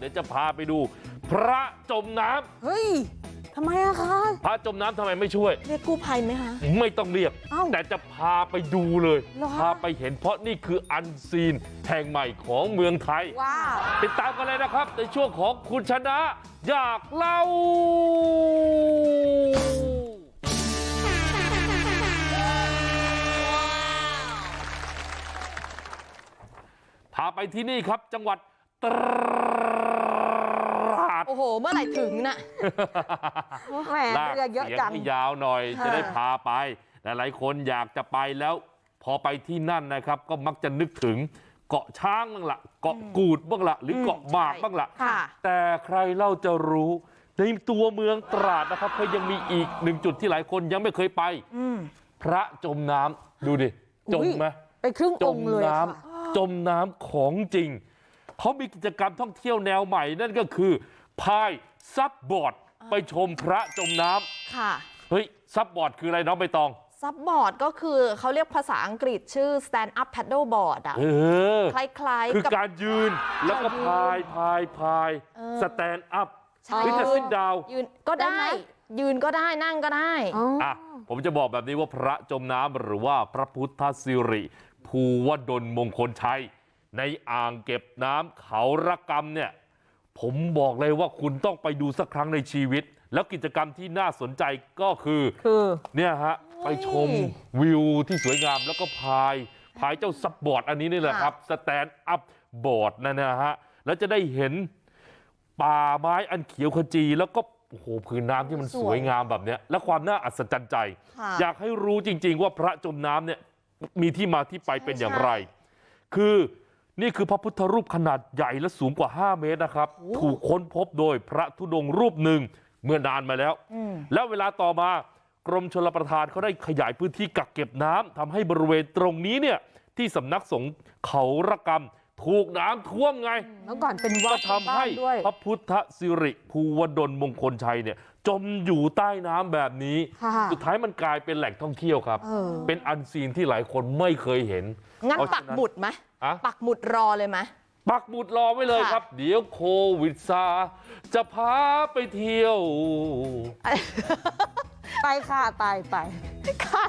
เดี๋ยวจะพาไปดูพระจมน้ำเฮ้ยทำไมอะคะพระจมน้ำทำไมไม่ช่วยเรียกกู้ภัยไหมคะไม่ต้องเรียกเอ้าแต่จะพาไปดูเลยเหรอพาไปเห็นเพราะนี่คืออันซีนแห่งใหม่ของเมืองไทยว้าวติดตามกันเลยนะครับ ในช่วงของคุณชนะอยากเล่าพาไปที่นี่ครับจังหวัดตราดโอ้โหเมื่อไหร่ถึงน่ะแหมลากเรือเยอะเสียงจัง ให้ยาวหน่อยค่ะจะได้พาไปหลายๆคนอยากจะไปแล้ว พอไปที่นั่นนะครับ ก็มักจะนึกถึงเกาะช้างบ้างละเกาะกูดบ้างละหรือเกาะหมากบ้างละค่ะ แต่ใครเล่าจะรู้ในตัวเมืองตราดนะครับก็ยังมีอีกหนึ่งจุดที่หลายคนยังไม่เคยไป อืม พระจมน้ำดูดิจมไหม ไปครึ่งจองมค์เลยน้ำค่ะ จมน้ำของจริง เขามีกิจกรรมท่องเที่ยวแนวใหม่นั่นก็คือ พายซับบอร์ดไปชมพระจมน้ำค่ะเฮ้ยซับบอร์ดคืออะไรน้องใบตองซับบอร์ดก็คือเขาเรียกภาษาอังกฤษชื่อ stand up paddle board อะเออคล้ายคือๆกับการยืนแล้วก็พายพายพายเออสแตนด์อัพใช่หรือจะซิดดาวยืนก็ได้ได้ไหมยืนก็ได้นั่งก็ได้อ๋อออะผมจะบอกแบบนี้ว่าพระจมน้ำหรือว่าพระพุทธสิริภูวดลมงคลชัย ในอ่างเก็บน้ำเขาระกรรมเนี่ย ผมบอกเลยว่าคุณต้องไปดูสักครั้งในชีวิตแล้วกิจกรรมที่น่าสนใจก็คือคือเนี่ยฮะไปชมวิวที่สวยงามแล้วก็พายพายเจ้าซับบอร์ดอันนี้นี่แหละครับสแตนด์อัพบอร์ดนั่นนะฮะแล้วจะได้เห็นป่าไม้อันเขียวขจีแล้วก็โอ้โหพื้นน้ำที่มันสสวยวยงามแบบเนี้ยและความน่าอัศจรรย์ใจค่ะอยากให้รู้จริง ๆ ว่าพระจมน้ำเนี่ยมีที่มาที่ไปเป็นอย่างไรใช่คือ นี่คือพระพุทธรูปขนาดใหญ่และสูงกว่า5เมตรนะครับถูกค้นพบโดยพระธุดงค์รูปหนึ่งเมื่อนานมาแล้วอืมแล้วเวลาต่อมากรมชลประทานเขาได้ขยายพื้นที่กักเก็บน้ำทำให้บริเวณตรงนี้เนี่ยที่สำนักสงฆ์เขาระกรรมถูกน้ำท่วมไงเมื่อก่อนเป็นวัก็ดทำให้บ้านด้วยพระพุทธสิริภูวดลมงคลชัยเนี่ยจมอยู่ใต้น้ำแบบนี้ค่ะสุดท้ายมันกลายเป็นแหล่งท่องเที่ยวครับเออเป็นอันซีนที่หลายคนไม่เคยเห็นงั้นเพราะปัฉะกหมุดไหมอะ ปักหมุดรอเลยไหมปักหมุดรอไว้เลยค่ะครับ เดี๋ยวโควิดซาจะพาไปเที่ยวไปค่ะไปไปค่ะ